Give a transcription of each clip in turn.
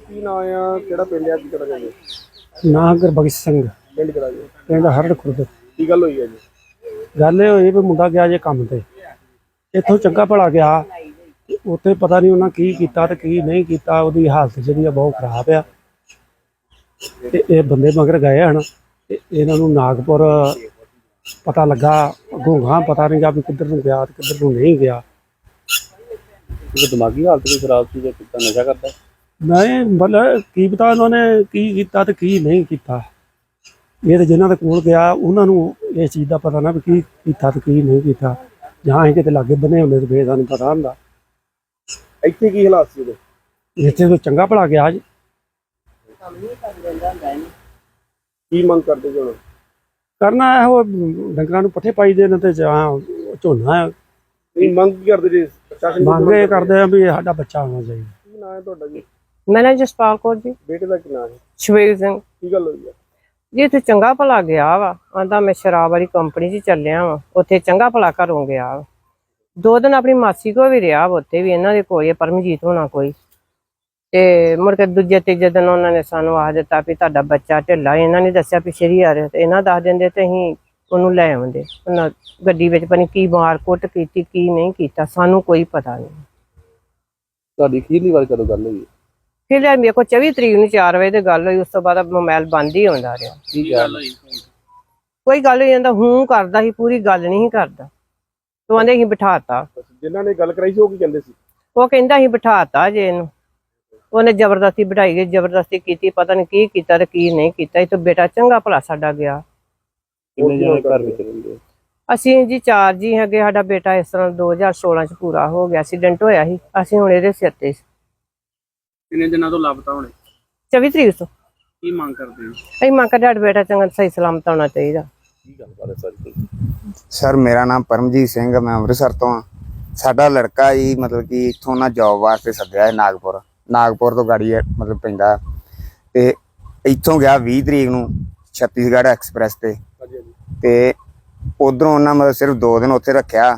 ਕੀ ਨਾਂ ਆ? ਕਿਹੜਾ ਪਿੰਡ ਆ? ਕੀ ਕਰਾ ਜਾਂਦੇ ਨਾ ਗੁਰਬਖਸ਼ ਸਿੰਘ। ਪਿੰਡ ਕਰਾ ਜੀ? ਪਿੰਡ ਹਰੜ ਖੁਰਦ ਕੀ ਗੱਲ ਹੋਈ ਹੈ ਜੀ? ਗੱਲ ਇਹ ਹੋਈ ਵੀ ਮੁੰਡਾ ਗਿਆ ਜੇ ਕੰਮ ਤੇ। ਇੱਥੋਂ ਚੰਗਾ ਭਲਾ ਗਿਆ। ਉੱਥੇ ਪਤਾ ਨਹੀਂ ਉਹਨਾਂ ਕੀ ਕੀਤਾ ਤੇ ਕੀ ਨਹੀਂ ਕੀਤਾ ਉਹਦੀ ਹਾਲਤ ਜਿਹੜੀ ਆ ਬਹੁਤ ਖਰਾਬ ਆ। ਤੇ ਇਹ ਬੰਦੇ ਮਗਰ ਗਏ ਹਨ ਤੇ ਇਹਨਾਂ ਨੂੰ ਨਾਗਪੁਰ ਪਤਾ ਲੱਗਾ ਗੋਂਗਾ ਪਤਾ ਨਹੀਂ ਗਾ ਵੀ ਕਿੱਧਰ ਨੂੰ ਗਿਆ ਤੇ ਕਿੱਧਰ ਨੂੰ ਨਹੀਂ ਗਿਆ। ਇਹ ਦਿਮਾਗੀ ਹਾਲਤ ਕੋਈ ਖਰਾਬ ਸੀ ਜਾਂ ਕਿੱਦਾਂ ਨਸ਼ਾ ਕਰਦਾ? ਨਹੀਂ ਮਤਲਬ ਕੀ ਪਤਾ ਉਹਨਾਂ ਨੇ ਕੀ ਕੀਤਾ ਤੇ ਕੀ ਨਹੀਂ ਕੀਤਾ। ਇਹ ਤੇ ਜਿਨ੍ਹਾਂ ਦੇ ਕੋਲ ਗਿਆ ਉਹਨਾਂ ਨੂੰ ਇਸ ਚੀਜ਼ ਦਾ ਪਤਾ ਨਾ ਵੀ ਕੀ ਕੀਤਾ ਤੇ ਕੀ ਨਹੀਂ ਕੀਤਾ। ਜਾਂ ਅਸੀਂ ਕਿਤੇ ਲਾਗੇ ਬਨੇ ਹੁੰਦੇ ਤੇ ਫੇਰ ਸਾਨੂੰ ਪਤਾ ਹੁੰਦਾ। ਇੱਥੇ ਕੀ ਹਾਲਾਤ ਸੀ ਉਹਦੇ? ਇੱਥੇ ਤੋਂ ਚੰਗਾ ਭਲਾ ਗਿਆ ਜੀ। ਕੀ ਮੰਗ ਕਰਦੇ ਜੀ ਹੁਣ ਕਰਨਾ ਇਹੋ ਡੰਗਰਾਂ ਨੂੰ ਪੱਠੇ ਪਾਈ ਦੇ ਨੇ ਤੇ ਜਾਂ ਝੋਨਾ ਕੀ ਮੰਗ ਕੀ ਕਰਦੇ ਜੀ? ਪ੍ਰਸ਼ਾਸਨ ਕਰਦੇ ਆ ਵੀ ਸਾਡਾ ਬੱਚਾ ਹੋਣਾ ਚਾਹੀਦਾ। ਕੀ ਨਾਂ ਹੈ ਤੁਹਾਡਾ ਜੀ? ਮੈਂ ਨਾ ਜਸਪਾਲ ਕੌਰ ਜੀ। ਬੇਟੇ ਦਾ ਕੀ ਨਾਂ ਹੈ? ਸ਼ਵੇਲ ਸਿੰਘ। ਕੀ ਗੱਲ ਹੋਈ ਹੈ? ਜੀ ਇੱਥੇ ਚੰਗਾ ਭਲਾ ਗਿਆ ਵਾ, ਆਂਦਾ ਮੈਂ ਸ਼ਰਾਬ ਵਾਲੀ ਕੰਪਨੀ 'ਚ ਚੱਲਿਆ ਵਾ, ਉੱਥੇ ਚੰਗਾ ਭਲਾ ਘਰੋਂ ਗਿਆ ਵਾ। ਦੋ ਦਿਨ ਆਪਣੀ ਮਾਸੀ ਕੋ ਵੀ ਰਿਹਾ ਉੱਥੇ ਵੀ ਇਹਨਾਂ ਦੇ ਕੋਲ ਪਰਮਜੀਤ ਹੋਣਾ ਕੋਈ ਤੇ ਮੁੜ ਕੇ ਦੂਜੇ ਤੀਜੇ ਦਿਨ ਉਹਨਾਂ ਨੇ ਸਾਨੂੰ ਆਖ ਦਿੱਤਾ ਵੀ ਤੁਹਾਡਾ ਬੱਚਾ ਢਿੱਲਾ ਇਹਨਾਂ ਨੇ ਦੱਸਿਆ ਵੀ ਸ਼ਰੀ ਆ ਰਿਹਾ ਤੇ ਇਹਨਾਂ ਦੱਸ ਦਿੰਦੇ ਤੇ ਅਸੀਂ ਉਹਨੂੰ ਲੈ ਆਉਂਦੇ। ਉਹਨਾਂ ਗੱਡੀ ਵਿੱਚ ਪਤਾ ਨੀ ਕੀ ਮਾਰ ਕੁੱਟ ਕੀਤੀ, ਕੀ ਨਹੀਂ ਕੀਤਾ, ਸਾਨੂੰ ਕੋਈ ਪਤਾ ਨਹੀਂ। ਤੁਹਾਡੀ ਅਖੀਰਲੀ ਵਾਰ ਕਦੋਂ ਗੱਲ ਹੋਈ? ਫਿਰ ਲੈ ਮੇਰੇ ਕੋਲ 24 ਤਰੀਕ ਨੂੰ 4 ਵਜੇ ਤੇ ਗੱਲ ਹੋਈ ਉਸ ਤੋਂ ਬਾਅਦ ਮੋਬਾਈਲ ਬੰਦ ਹੀ ਹੁੰਦਾ ਰਿਹਾ। ਕੀ ਗੱਲ ਹੋਈ? ਕੋਈ ਗੱਲ ਨਹੀਂ ਜਾਂਦਾ ਹੂੰ ਕਰਦਾ ਸੀ ਪੂਰੀ ਗੱਲ ਨਹੀਂ ਕਰਦਾ। ਤੂੰ ਆਂਦੇ ਅਸੀਂ ਬਿਠਾਤਾ। ਜਿਨ੍ਹਾਂ ਨੇ ਗੱਲ ਕਰਾਈ ਸੀ ਉਹ ਕੀ ਕਹਿੰਦੇ ਸੀ? ਉਹ ਕਹਿੰਦਾ ਅਸੀਂ ਬਿਠਾਤਾ ਜੇ ਇਹਨੂੰ। ਉਹਨੇ ਜ਼ਬਰਦਸਤੀ ਬਿਠਾਈ ਗਈ ਜ਼ਬਰਦਸਤੀ ਕੀਤੀ ਪਤਾ ਨਹੀਂ ਕੀ ਕੀਤਾ ਤੇ ਕੀ ਨਹੀਂ ਕੀਤਾ। ਇਹ ਤਾਂ ਬੇਟਾ ਚੰਗਾ ਭਲਾ ਸਾਡਾ ਗਿਆ। ਕਿੰਨੇ ਜਣੇ ਘਰ ਵਿੱਚ ਰਹਿੰਦੇ ਅਸੀਂ ਜੀ ਚਾਰ ਜੀ ਹੈਗੇ ਸਾਡਾ ਬੇਟਾ ਇਸ ਤਰ੍ਹਾਂ 2016 ਚ ਪੂਰਾ ਹੋ ਗਿਆ ਐਕਸੀਡੈਂਟ ਹੋਇਆ ਸੀ। ਅਸੀਂ ਹੁਣ ਇਹਦੇ ਸਿਰ ਤੇ ਸੀ। ਕਿੰਨੇ ਦਿਨਾਂ ਤੋਂ ਲਾਪਤਾ ਹੋਣੇ? 24 ਤਰੀਕ ਤੋਂ। ਕੀ ਮੰਗ ਕਰਦੇ ਹੋ? ਅਸੀਂ ਮੰਗ ਕਰਦੇ ਸਾਡਾ ਬੇਟਾ ਚੰਗਾ ਸਹੀ ਸਲਾਮਤ ਹੋਣਾ ਚਾਹੀਦਾ। ਕੀ ਸਾਰੀ ਸਰ ਮੇਰਾ ਨਾਮ ਪਰਮਜੀਤ ਸਿੰਘ ਮੈਂ ਅੰਮ੍ਰਿਤਸਰ ਤੋਂ ਹਾਂ। ਸਾਡਾ ਲੜਕਾ ਜੀ ਮਤਲਬ ਕਿ ਇੱਥੋਂ ਨਾ ਜੌਬ ਵਾਸਤੇ ਸੱਦਿਆ ਹੈ ਨਾਗਪੁਰ। ਨਾਗਪੁਰ ਤੋਂ ਗਾੜੀ ਹੈ, ਮਤਲਬ ਪੈਂਦਾ ਤੇ ਇੱਥੋਂ ਗਿਆ 20 ਤਰੀਕ ਨੂੰ ਛੱਤੀਸਗੜ੍ਹ ਐਕਸਪ੍ਰੈਸ ਤੇ। ਹਾਂਜੀ ਹਾਂਜੀ। ਤੇ ਉਧਰੋਂ ਉਹਨਾਂ ਮਤਲਬ ਸਿਰਫ 2 ਦਿਨ ਉੱਥੇ ਰੱਖਿਆ।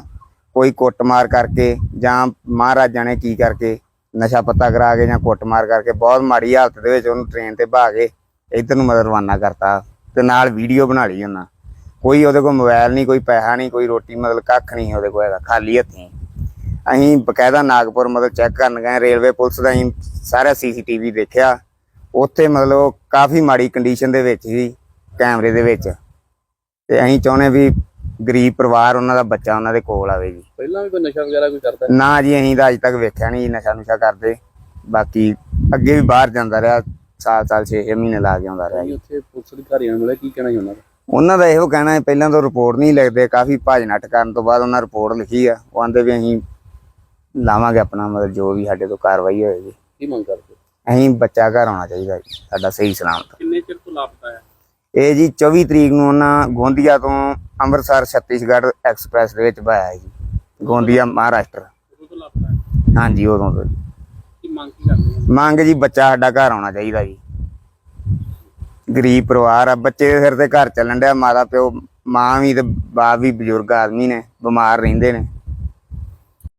ਕੋਈ ਕੁੱਟਮਾਰ ਕਰਕੇ ਜਾਂ ਮਹਾਰਾਜਾ ਨੇ ਕੀ ਕਰਕੇ ਨਸ਼ਾ ਪੱਤਾ ਕਰਾ ਕੇ ਜਾਂ ਕੁੱਟਮਾਰ ਕਰਕੇ ਬਹੁਤ ਮਾੜੀ ਹਾਲਤ ਦੇ ਵਿੱਚ ਉਹਨੂੰ ਟ੍ਰੇਨ ਤੇ ਭਾ ਕੇ ਇੱਧਰ ਨੂੰ ਮਤਲਬ ਰਵਾਨਾ ਕਰਤਾ ਤੇ ਨਾਲ ਵੀਡੀਓ ਬਣਾ ਲਈ ਉਹਨਾਂ। ਕੋਈ ਉਹਦੇ ਕੋਲ ਮੋਬਾਈਲ ਨਹੀਂ, ਕੋਈ ਪੈਸਾ ਨਹੀਂ, ਕੋਈ ਰੋਟੀ ਮਤਲਬ ਕੱਖ ਨਹੀਂ ਉਹਦੇ ਕੋਲ ਹੈਗਾ, ਖਾਲੀ ਹੱਥੀਂ। ਅਸੀਂ ਬਕਾਇਦਾ ਨਾਗਪੁਰ ਮਤਲਬ ਚੈੱਕ ਕਰਨ ਗਏ, ਰੇਲਵੇ ਪੁਲਿਸ ਦਾ ਅਸੀਂ ਸਾਰਾ ਸੀਸੀਟੀਵੀ ਦੇਖਿਆ। ਉੱਥੇ ਮਤਲਬ ਕਾਫੀ ਮਾੜੀ ਕੰਡੀਸ਼ਨ ਦੇ ਵਿੱਚ ਸੀ, ਕੈਮਰੇ ਦੇ ਵਿੱਚ। ਤੇ ਅਸੀਂ ਚਾਹੁੰਦੇ ਵੀ ਗਰੀਬ ਪਰਿਵਾਰ ਉਹਨਾਂ ਦਾ ਬੱਚਾ ਉਹਨਾਂ ਦੇ ਕੋਲ ਆਵੇ ਜੀ। ਪਹਿਲਾਂ ਵੀ ਕੋਈ ਨਸ਼ਾ ਵਗੈਰਾ ਕੋਈ ਕਰਦਾ? ਨਾ ਜੀ ਅਸੀਂ ਤਾਂ ਅੱਜ ਤੱਕ ਵੇਖਿਆ ਨਹੀਂ ਨਸ਼ਾ ਨੁਸ਼ਾ ਕਰਦੇ। ਬਾਕੀ ਅੱਗੇ ਵੀ ਬਾਹਰ ਜਾਂਦਾ ਰਿਹਾ ਸਾਲ ਸਾਲ 6 ਮਹੀਨੇ ਲਾ ਕੇ ਆਉਂਦਾ ਰਿਹਾ ਜੀ। ਉੱਥੇ ਪੁਲਿਸ ਅਧਿਕਾਰੀਆਂ ਨੂੰ ਮਿਲਿਆ ਕੀ ਕਹਿਣਾ ਸੀ ਉਹਨਾਂ ਦਾ? ਉਹਨਾਂ ਦਾ ਇਹੋ ਕਹਿਣਾ ਹੈ ਪਹਿਲਾਂ ਤਾਂ ਰਿਪੋਰਟ ਨਹੀਂ ਲਿਖਦੇ ਕਾਫੀ ਭੱਜ ਨੱਠ ਕਰਨ ਤੋਂ ਬਾਅਦ ਉਹਨਾਂ ਰਿਪੋਰਟ ਲਿਖੀ ਆ। ਉਹ ਆਂਦੇ ਵੀ ਅਸੀਂ ਲਾਵਾਂਗੇ ਆਪਣਾ ਮਤਲਬ ਜੋ ਵੀ ਸਾਡੇ ਤੋਂ ਕਾਰਵਾਈ ਹੋਏਗੀ ਕੀ ਮੰਗ ਕਰਦੇ? ਅਸੀਂ ਬੱਚਾ ਘਰ ਆਉਣਾ ਚਾਹੀਦਾ ਜੀ ਸਾਡਾ ਸਹੀ ਸਲਾਮਤ। ਕਿੰਨੇ ਚਿਰ ਤੋਂ ਲਾਪਤਾ ਹੈ? ਇਹ ਜੀ 24 ਤਰੀਕ ਨੂੰ ਉਹਨਾਂ ਗੋਂਦੀਆ ਤੋਂ ਅੰਮ੍ਰਿਤਸਰ ਛੱਤੀਸਗੜ੍ਹ ਐਕਸਪ੍ਰੈਸ ਦੇ ਵਿੱਚ ਬਾਇਆ ਜੀ। ਗੋਂਦੀਆ ਮਹਾਰਾਸ਼ਟਰ। ਹਾਂਜੀ ਉਦੋਂ ਤੋਂ ਜੀ। ਮੰਗ ਜੀ ਬੱਚਾ ਸਾਡਾ ਘਰ ਆਉਣਾ ਚਾਹੀਦਾ ਜੀ। ਗਰੀਬ ਪਰਿਵਾਰ ਆ ਬੱਚੇ ਦੇ ਸਿਰ ਤੇ ਘਰ ਚੱਲਣ ਡਿਆ ਮਾਤਾ ਪਿਓ ਮਾਂ ਵੀ ਤੇ ਬਾਪ ਵੀ ਬਜ਼ੁਰਗ ਆਦਮੀ ਨੇ ਬਿਮਾਰ ਰਹਿੰਦੇ ਨੇ।